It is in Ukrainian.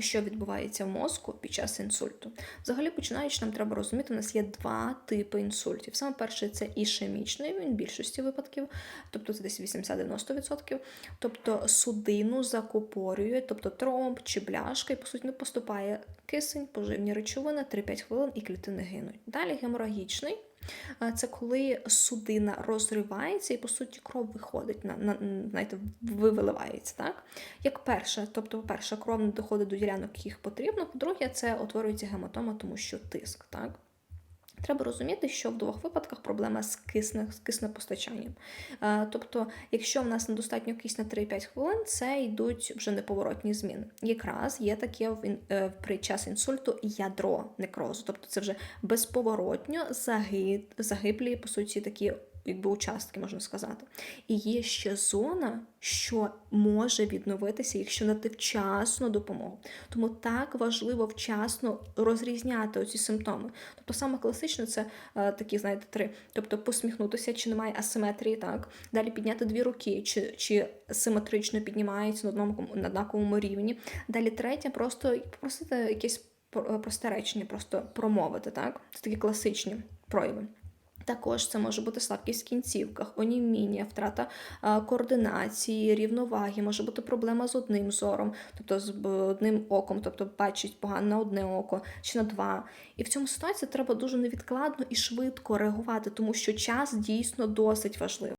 Що відбувається в мозку під час інсульту? Взагалі, починаючи, нам треба розуміти, у нас є два типи інсультів. Саме перший це ішемічний, він в більшості випадків, тобто це десь 80-90%. Тобто судину закупорює, тобто тромб чи бляшка, і по суті не поступає кисень, поживні речовини, 3-5 хвилин і клітини гинуть. Далі геморагічний. Це коли судина розривається і, по суті, кров виходить, на, на, знаєте, виливається. Так? Як перше, тобто, по-перше, кров не доходить до ділянок, яких потрібно. По-друге, це утворюється гематома, тому що тиск. Так? Треба розуміти, що в двох випадках проблема з кисне, з киснепостачанням. Е, Тобто, якщо в нас недостатньо кисня 3-5 хвилин, це йдуть вже неповоротні зміни. Якраз є таке в е, при час інсульту ядро некрозу, тобто це вже безповоротньо заги- загиблі, по суті, такі якби участки, можна сказати. І є ще зона, що може відновитися, якщо надати вчасну допомогу. Тому так важливо вчасно розрізняти оці симптоми. Тобто саме класичне це е, такі, знаєте, три. Тобто посміхнутися, чи немає асиметрії, так. Далі підняти дві руки, чи, чи симетрично піднімається на одному на однаковому рівні. Далі третє, просто попросити якесь про- просте речення, просто промовити, так. Це такі класичні прояви. Також це може бути слабкість в кінцівках, оніміння, втрата координації, рівноваги, може бути проблема з одним зором, тобто з одним оком, тобто бачить погано на одне око чи на два. І в цьому ситуації треба дуже невідкладно і швидко реагувати, тому що час дійсно досить важливий.